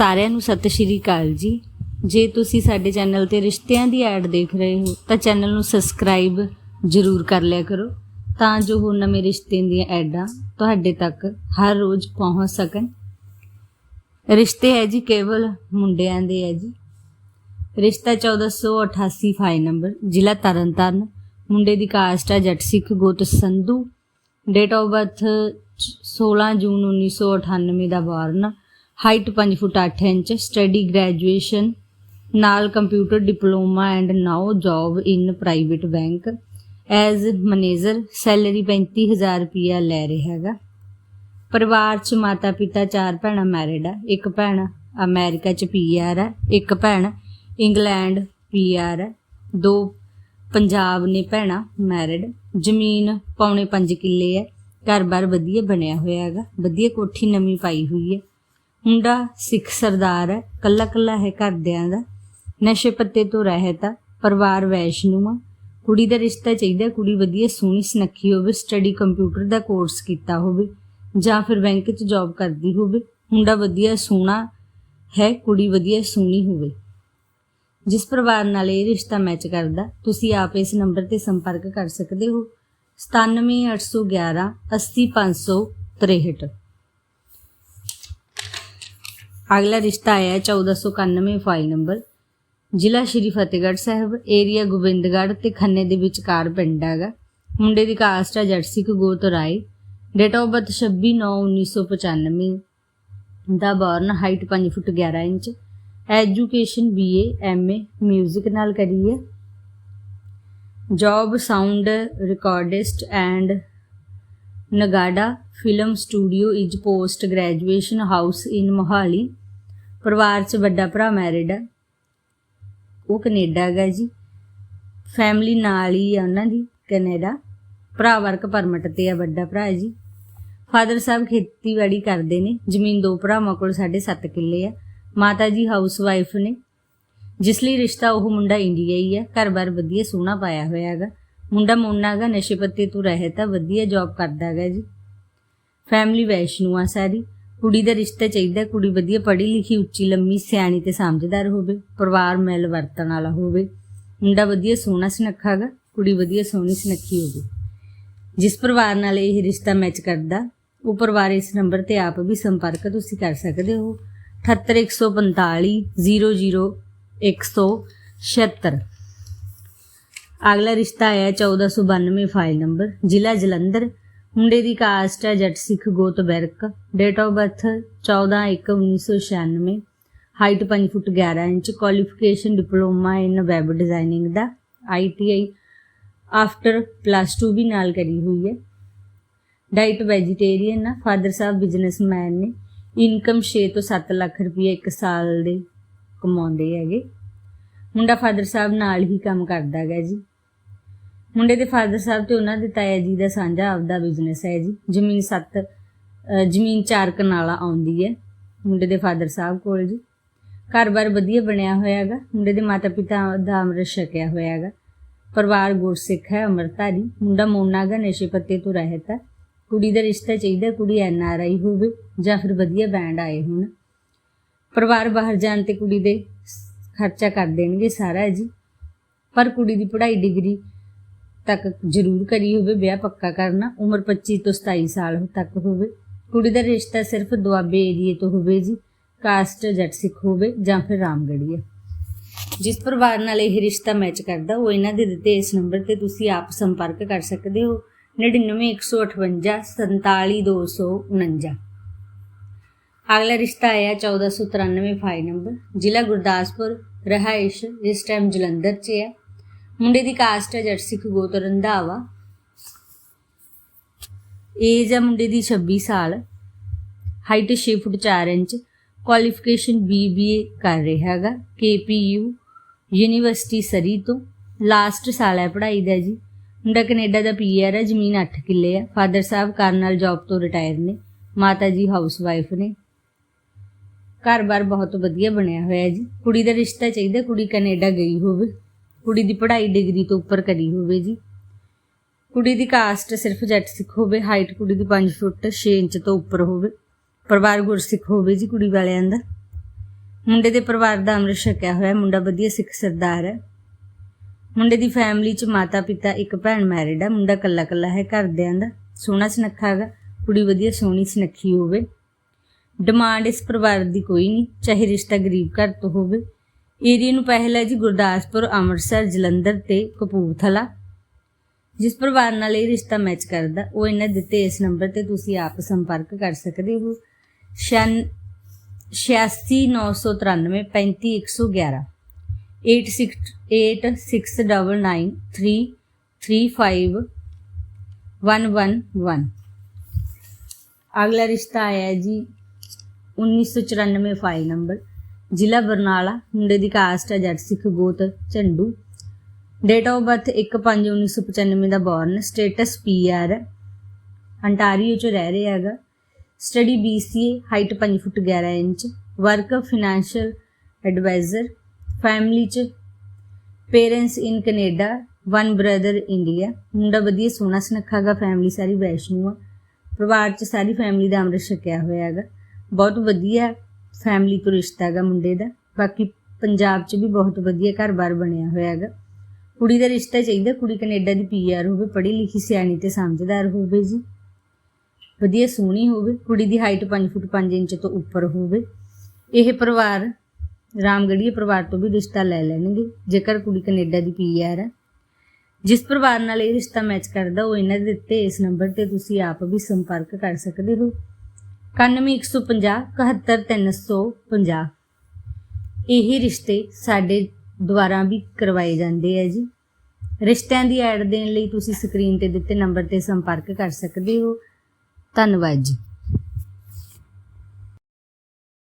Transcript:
ਸਾਰਿਆਂ ਨੂੰ ਸਤਿ ਸ਼੍ਰੀ ਅਕਾਲ ਜੀ। ਜੇ ਤੁਸੀਂ ਸਾਡੇ ਚੈਨਲ ਤੇ ਰਿਸ਼ਤਿਆਂ ਦੀ ਐਡ ਦੇਖ ਰਹੇ ਹੋ, ਤਾਂ ਚੈਨਲ ਨੂੰ ਸਬਸਕ੍ਰਾਈਬ ਜ਼ਰੂਰ ਕਰ ਲਿਆ ਕਰੋ, ਤਾਂ ਜੋ ਉਹ ਨਵੇਂ ਰਿਸ਼ਤਿਆਂ ਦੀਆਂ ਐਡਾਂ ਤੁਹਾਡੇ ਤੱਕ ਹਰ ਰੋਜ਼ ਪਹੁੰਚ ਸਕਣ। ਰਿਸ਼ਤੇ ਹੈ ਜੀ ਕੇਵਲ ਮੁੰਡਿਆਂ ਦੇ ਹੈ ਜੀ। ਰਿਸ਼ਤਾ 1488 ਫਾਈਲ ਨੰਬਰ, ਜ਼ਿਲ੍ਹਾ ਤਰਨਤਾਰਨ, ਮੁੰਡੇ ਦੀ ਕਾਸਟ ਹੈ ਜੱਟ ਸਿੱਖ ਗੋਤ Sandhu. Date of birth 16 June 1998 the born height 5 foot 8 inch study graduation ਨਾਲ computer diploma and now job in private bank as manager salary 35000 ਰੁਪਿਆ ਲੈ ਰਿਹਾ ਹੈਗਾ। ਪਰਿਵਾਰ ਚ ਮਾਤਾ ਪਿਤਾ ਚਾਰ ਭੈਣਾਂ ਮੈਰਿਡ ਆ, ਇੱਕ ਭੈਣ ਅਮਰੀਕਾ ਚ ਪੀਆਰ ਆ, ਇੱਕ ਭੈਣ ਇੰਗਲੈਂਡ ਪੀਆਰ ਆ, ਦੋ ਪੰਜਾਬ ਨੇ ਭੈਣਾਂ ਮੈਰਿਡ ਜ਼ਮੀਨ ਪੌਣੇ 5 ਕਿੱਲੇ ਹੈ ਘਰ-ਬਾਰ ਵਧੀਆ ਬਣਿਆ ਹੋਇਆ ਹੈਗਾ, ਵਧੀਆ ਕੋਠੀ ਨਵੀਂ ਪਾਈ ਹੋਈ ਹੈ। ਮੁੰਡਾ ਸਿੱਖ ਸਰਦਾਰ ਹੈ, ਕੱਲਾ ਕੱਲਾ ਹੈ ਘਰਦਿਆਂ ਦਾ, ਨਸ਼ੇ ਪੱਤੇ ਤੋਂ ਰਹਿਤ ਆ, ਪਰਿਵਾਰ ਵੈਸ਼ਨੂ ਆ। ਕੁੜੀ ਦਾ ਰਿਸ਼ਤਾ ਚਾਹੀਦਾ, ਕੁੜੀ ਵਧੀਆ ਸੋਹਣੀ ਸੁਨੱਖੀ ਹੋਵੇ ਸਟੱਡੀ ਕੰਪਿਊਟਰ ਦਾ ਕੋਰਸ ਕੀਤਾ ਹੋਵੇ, ਜਾਂ ਫਿਰ ਬੈਂਕ 'ਚ ਜੌਬ ਕਰਦੀ ਹੋਵੇ, ਮੁੰਡਾ ਵਧੀਆ ਸੋਹਣਾ ਹੈ, ਕੁੜੀ ਵਧੀਆ ਸੋਹਣੀ ਹੋਵੇ। ਜਿਸ ਪਰਿਵਾਰ ਨਾਲ ਇਹ ਰਿਸ਼ਤਾ ਮੈਚ ਕਰਦਾ, ਤੁਸੀਂ ਆਪ ਇਸ ਨੰਬਰ ਤੇ ਸੰਪਰਕ ਕਰ ਸਕਦੇ ਹੋ। 97811 80563 ਅਗਲਾ ਰਿਸ਼ਤਾ ਆਇਆ ਹੈ 1491 ਫਾਈਲ ਨੰਬਰ। ਜ਼ਿਲ੍ਹਾ ਸ਼੍ਰੀ ਫਤਿਹਗੜ੍ਹ ਸਾਹਿਬ ਏਰੀਆ ਗੋਬਿੰਦਗੜ੍ਹ ਤੇ ਖੰਨੇ ਦੇ ਵਿਚਕਾਰ ਪਿੰਡ ਹੈਗਾ। ਮੁੰਡੇ ਦੀ ਕਾਸਟ ਹੈ ਜੱਟ ਸਿੱਖ ਗੋਤ Rai. Date of birth 26/9/1995 the born height 5 foot 11 inch. Education BA MA 뮤직 ਨਾਲ ਕਰੀ ਹੈ job sound recordist and Nagada film studio is post graduation house in Mohali ਪਰਿਵਾਰ 'ਚ ਵੱਡਾ ਭਰਾ ਮੈਰਿਡ ਆ। ਉਹ ਕੈਨੇਡਾ ਹੈਗਾ ਜੀ। ਫੈਮਿਲੀ ਨਾਲ ਹੀ ਆ ਉਹਨਾਂ ਦੀ, ਕੈਨੇਡਾ। ਭਰਾ ਵਰਕ ਪਰਮਿਟ ਤੇ ਆ, ਵੱਡਾ ਭਰਾ ਜੀ। ਫਾਦਰ ਸਾਹਿਬ ਖੇਤੀਬਾੜੀ ਕਰਦੇ ਨੇ। ਜ਼ਮੀਨ ਦੋ ਭਰਾਵਾਂ ਕੋਲ 7.5 ਕਿੱਲੇ ਆ। ਮਾਤਾ ਜੀ ਹਾਊਸ ਵਾਈਫ ਨੇ। ਜਿਸ ਲਈ ਰਿਸ਼ਤਾ ਉਹ ਮੁੰਡਾ ਇੰਡੀਆ ਹੀ ਆ। ਘਰ-ਬਾਰ ਵਧੀਆ ਸੋਹਣਾ ਪਾਇਆ ਹੋਇਆ ਹੈਗਾ। ਮੁੰਡਾ ਮੋਨਾ ਹੈਗਾ, ਨਸ਼ੇ ਪੱਤੇ ਤੋਂ ਰਹਿਤ ਆ, ਵਧੀਆ ਜੌਬ ਕਰਦਾ ਹੈਗਾ ਜੀ। ਫੈਮਿਲੀ ਵੈਸ਼ਨੂ ਆ ਸਾਰੀ। ਕੁੜੀ ਦਾ ਰਿਸ਼ਤਾ ਚਾਹੀਦਾ, ਕੁੜੀ ਵਧੀਆ ਪੜ੍ਹੀ ਲਿਖੀ, ਉੱਚੀ ਲੰਮੀ, ਸਿਆਣੀ ਤੇ ਸਮਝਦਾਰ ਹੋਵੇ, ਪਰਿਵਾਰ ਮਿਲ ਵਰਤਣ ਵਾਲਾ ਹੋਵੇ, ਮੁੰਡਾ ਵਧੀਆ ਸੋਹਣਾ ਸੁਨੱਖਾ ਹੈਗਾ ਕੁੜੀ ਵਧੀਆ ਸੋਹਣੀ ਸੁਨੱਖੀ ਹੋਵੇ। ਜਿਸ ਪਰਿਵਾਰ ਨਾਲ ਇਹ ਰਿਸ਼ਤਾ ਮੈਚ ਕਰਦਾ, ਉਹ ਪਰਿਵਾਰ ਇਸ ਨੰਬਰ ਤੇ ਆਪ ਵੀ ਸੰਪਰਕ ਤੁਸੀਂ ਕਰ ਸਕਦੇ ਹੋ। 78145 00176 ਅਗਲਾ ਰਿਸ਼ਤਾ ਆਇਆ 1492 ਫਾਈਲ ਨੰਬਰ, ਜ਼ਿਲ੍ਹਾ ਜਲੰਧਰ। ਮੁੰਡੇ ਦੀ ਕਾਸਟ ਹੈ ਜੱਟ ਸਿੱਖ ਗੋਤ Bairak. Date of birth 14/1/1996 height 5 foot 11 inch. Qualification diploma in web designing the. ITI after plus 2 ਵੀ ਨਾਲ ਕਰੀ ਹੋਈ ਹੈ। ਡਾਈਟ ਵੈਜੀਟੇਰੀਅਨ ਆ। ਫਾਦਰ ਸਾਹਿਬ ਬਿਜ਼ਨਸਮੈਨ ਨੇ। ਇਨਕਮ 6 ਤੋਂ 7 ਲੱਖ ਰੁਪਏ ਇੱਕ ਸਾਲ ਦੇ ਕਮਾਉਂਦੇ ਹੈਗੇ। ਮੁੰਡਾ ਫਾਦਰ ਸਾਹਿਬ ਨਾਲ ਹੀ ਕੰਮ ਕਰਦਾ ਹੈਗਾ ਜੀ। ਮੁੰਡੇ ਦੇ ਫਾਦਰ ਸਾਹਿਬ ਤੇ ਉਹਨਾਂ ਦੇ ਤਾਇਆ ਜੀ ਦਾ ਸਾਂਝਾ ਆਪਦਾ ਬਿਜ਼ਨਸ ਹੈ ਜੀ। ਜ਼ਮੀਨ 7 ਜ਼ਮੀਨ 4 ਕਨਾਲਾ ਆਉਂਦੀ ਹੈ ਮੁੰਡੇ ਦੇ ਫਾਦਰ ਸਾਹਿਬ ਕੋਲ ਜੀ। ਘਰ-ਬਾਰ ਵਧੀਆ ਬਣਿਆ ਹੋਇਆ ਹੈਗਾ ਮੁੰਡੇ ਦੇ ਮਾਤਾ-ਪਿਤਾ ਦਾ ਅੰਮ੍ਰਿਤ ਛਕਿਆ ਹੋਇਆ ਹੈਗਾ ਪਰਿਵਾਰ ਗੁਰਸਿੱਖ ਹੈ ਅੰਮ੍ਰਿਤਧਾਰੀ ਮੁੰਡਾ ਮੋਨਾ ਗਾ ਨਸ਼ੇ ਪੱਤੇ ਤੋਂ ਰਹਿਤਾ ਕੁੜੀ ਦਾ ਰਿਸ਼ਤਾ ਚਾਹੀਦਾ, ਕੁੜੀ ਐਨ ਆਰ ਆਈ ਹੋਵੇ ਜਾਂ ਫਿਰ ਵਧੀਆ ਬੈਂਡ ਆਏ ਹੋਣ। ਪਰਿਵਾਰ ਬਾਹਰ ਜਾਣ ਤੇ ਕੁੜੀ ਦੇ ਖਰਚਾ ਕਰ ਦੇਣਗੇ ਸਾਰਾ ਜੀ। ਪਰ ਕੁੜੀ ਦੀ ਪੜ੍ਹਾਈ ਡਿਗਰੀ ਤੱਕ ਜ਼ਰੂਰ ਕਰੀ ਹੋਵੇ, ਵਿਆਹ ਪੱਕਾ ਕਰਨਾ। ਉਮਰ 25 ਤੋਂ 27 ਸਾਲ ਤੱਕ ਹੋਵੇ। ਕੁੜੀ ਦਾ ਰਿਸ਼ਤਾ ਸਿਰਫ ਦੁਆਬੇ ਏਰੀਏ ਤੋਂ ਹੋਵੇ ਜੀ, ਕਾਸਟ ਜੱਟ ਸਿੱਖ ਹੋਵੇ ਜਾਂ ਫਿਰ ਰਾਮਗੜੀਆ ਜਿਸ ਪਰਿਵਾਰ ਨਾਲ ਇਹ ਰਿਸ਼ਤਾ ਮੈਚ ਕਰਦਾ, ਉਹ ਇਹਨਾਂ ਦੇ ਦਿੱਤੇ ਇਸ ਨੰਬਰ ਤੇ ਤੁਸੀਂ ਆਪ ਸੰਪਰਕ ਕਰ ਸਕਦੇ ਹੋ। 99158 47249 ਅਗਲਾ ਰਿਸ਼ਤਾ ਆਇਆ 1493 ਫਾਈਲ ਨੰਬਰ। ਜ਼ਿਲ੍ਹਾ ਗੁਰਦਾਸਪੁਰ, ਰਹਾਇਸ਼, ਇਸ ਟਾਈਮ ਜਲੰਧਰ 'ਚ ਹੈ ਮੁੰਡੇ ਦੀ ਕਾਸਟ ਹੈ ਜੱਟ ਸਿੱਖ ਗੋਤ ਰੰਧਾਵਾ। ਏਜ ਹੈ ਮੁੰਡੇ ਦੀ 26 ਸਾਲ। Height 6 foot 4 inch. Qualification BBA ਕਰ ਰਿਹਾ ਹੈਗਾ। ਕੇਪੀਯੂ ਯੂਨੀਵਰਸਿਟੀ ਸਰੀ ਤੋਂ। ਲਾਸਟ ਸਾਲ ਹੈ ਪੜ੍ਹਾਈ ਦਾ ਜੀ। ਮੁੰਡਾ ਕੈਨੇਡਾ ਦਾ ਪੀਆਰ ਹੈ, ਜ਼ਮੀਨ 8 ਕਿੱਲੇ ਆ ਫਾਦਰ ਸਾਹਿਬ ਕਰਨਲ ਜੌਬ ਤੋਂ ਰਿਟਾਇਰ ਨੇ। ਮਾਤਾ ਜੀ ਹਾਊਸ ਵਾਈਫ ਨੇ। ਘਰ-ਬਾਰ ਬਹੁਤ ਵਧੀਆ ਬਣਿਆ ਹੋਇਆ ਜੀ। ਕੁੜੀ ਦਾ ਰਿਸ਼ਤਾ ਚਾਹੀਦਾ, ਕੁੜੀ ਕੈਨੇਡਾ ਗਈ ਹੋਵੇ। ਕੁੜੀ ਦੀ ਪੜ੍ਹਾਈ ਡਿਗਰੀ ਤੋਂ ਉੱਪਰ ਕਰੀ ਹੋਵੇ ਜੀ। ਕੁੜੀ ਦੀ ਕਾਸਟ ਸਿਰਫ ਜੱਟ ਸਿੱਖ ਹੋਵੇ ਹਾਈਟ ਕੁੜੀ ਦੀ 5 ਫੁੱਟ 6 ਇੰਚ ਤੋਂ ਉੱਪਰ ਹੋਵੇ। ਪਰਿਵਾਰ ਗੁਰਸਿੱਖ ਹੋਵੇ ਜੀ ਕੁੜੀ ਵਾਲਿਆਂ ਦਾ। ਮੁੰਡੇ ਦੇ ਪਰਿਵਾਰ ਦਾ ਅੰਮ੍ਰਿਤ ਛਕਿਆ ਹੋਇਆ, ਮੁੰਡਾ ਵਧੀਆ ਸਿੱਖ ਸਰਦਾਰ ਹੈ। ਮੁੰਡੇ ਦੀ ਫੈਮਿਲੀ ਚ ਮਾਤਾ ਪਿਤਾ ਇੱਕ ਭੈਣ ਮੈਰਿਡ ਹੈ ਮੁੰਡਾ ਕੱਲਾ ਕੱਲਾ ਹੈ ਘਰਦਿਆਂ ਦਾ, ਸੋਹਣਾ ਸੁਨੱਖਾ ਹੈਗਾ, ਕੁੜੀ ਵਧੀਆ ਸੋਹਣੀ ਸੁਨੱਖੀ ਹੋਵੇ। ਡਿਮਾਂਡ ਇਸ ਪਰਿਵਾਰ ਦੀ ਕੋਈ ਨਹੀਂ, ਚਾਹੇ ਰਿਸ਼ਤਾ ਗਰੀਬ ਘਰ ਤੋਂ ਹੋਵੇ ਏਰੀਏ ਨੂੰ ਪਹਿਲਾ ਜੀ ਗੁਰਦਾਸਪੁਰ, ਅੰਮ੍ਰਿਤਸਰ, ਜਲੰਧਰ ਤੇ ਕਪੂਰਥਲਾ, ਜਿਸ ਪਰਿਵਾਰ ਨਾਲ ਇਹ ਰਿਸ਼ਤਾ ਮੈਚ ਕਰਦਾ, ਉਹ ਇਹਨਾਂ ਦਿੱਤੇ ਇਸ ਨੰਬਰ ਤੇ ਤੁਸੀਂ ਆਪ ਸੰਪਰਕ ਕਰ ਸਕਦੇ ਹੋ। 8693 35111 8669933511 ਅਗਲਾ ਰਿਸ਼ਤਾ ਆਇਆ ਹੈ ਜੀ 1994 ਫਾਈਲ ਨੰਬਰ ਜ਼ਿਲ੍ਹਾ ਬਰਨਾਲਾ, ਮੁੰਡੇ ਦੀ ਕਾਸਟ ਹੈ ਜੱਟ ਸਿੱਖ ਗੋਤ ਝੰਡੂ। ਡੇਟ ਆਫ ਬਰਥ 1/5/1995 ਦਾ ਬੌਰਨ ਸਟੇਟਸ ਪੀਆਰ ਅੰਟਾਰੀਓ ਚ ਰਹਿ ਰਿਹਾ ਹੈਗਾ। Study BCA height 5 foot 11 inch work financial adviser family ਚ parents in Canada one brother India ਮੁੰਡਾ ਵਧੀਆ ਸੋਹਣਾ ਸੁਨੱਖਾ ਗਾ ਫੈਮਿਲੀ ਸਾਰੀ ਵੈਸ਼ਨੂ ਆ। ਪਰਿਵਾਰ ਚ ਸਾਰੀ ਫੈਮਿਲੀ ਦਾ ਅੰਮ੍ਰਿਤ ਛਕਿਆ ਹੋਇਆ ਹੈਗਾ। ਬਹੁਤ ਵਧੀਆ ਫੈਮਿਲੀ ਤੋਂ ਰਿਸ਼ਤਾ ਹੈਗਾ ਮੁੰਡੇ ਦਾ। ਬਾਕੀ ਪੰਜਾਬ ਚ ਵੀ ਬਹੁਤ ਵਧੀਆ ਘਰ-ਬਾਰ ਬਣਿਆ ਹੋਇਆ ਹੈਗਾ। ਕੁੜੀ ਦਾ ਰਿਸ਼ਤਾ ਚਾਹੀਦਾ, ਕੁੜੀ ਕੈਨੇਡਾ ਦੀ ਪੀਆਰ ਹੋਵੇ, ਪੜ੍ਹੀ ਲਿਖੀ, ਸਿਆਣੀ ਤੇ ਸਮਝਦਾਰ ਹੋਵੇ ਜੀ। ਵਧੀਆ ਸੋਹਣੀ ਹੋਵੇ, ਕੁੜੀ ਦੀ ਹਾਈਟ 5 ਫੁੱਟ 5 ਇੰਚ ਤੋਂ ਉੱਪਰ ਹੋਵੇ। ਇਹ ਪਰਿਵਾਰ ਰਾਮਗੜੀਏ ਪਰਿਵਾਰ ਤੋਂ ਵੀ ਰਿਸ਼ਤਾ ਲੈ ਲੈਣਗੇ, ਜੇਕਰ ਕੁੜੀ ਕੈਨੇਡਾ ਦੀ ਪੀਆਰ ਹੈ ਜਿਸ ਪਰਿਵਾਰ ਨਾਲ ਇਹ ਰਿਸ਼ਤਾ ਮੈਚ ਕਰਦਾ, ਉਹ ਇਹਨਾਂ ਦੇ ਦਿੱਤੇ ਇਸ ਨੰਬਰ ਤੇ ਤੁਸੀਂ ਆਪ ਵੀ ਸੰਪਰਕ ਕਰ ਸਕਦੇ ਹੋ। 9150 71350 ਇਹ ਰਿਸ਼ਤੇ ਸਾਡੇ ਦੁਆਰਾ ਵੀ ਕਰਵਾਏ ਜਾਂਦੇ ਆ ਜੀ। ਰਿਸ਼ਤਿਆਂ ਦੀ ਐਡ ਦੇਣ ਲਈ ਤੁਸੀਂ ਸਕਰੀਨ ਤੇ ਦਿੱਤੇ ਨੰਬਰ ਤੇ ਸੰਪਰਕ ਕਰ ਸਕਦੇ ਹੋ। ਧੰਨਵਾਦ ਜੀ।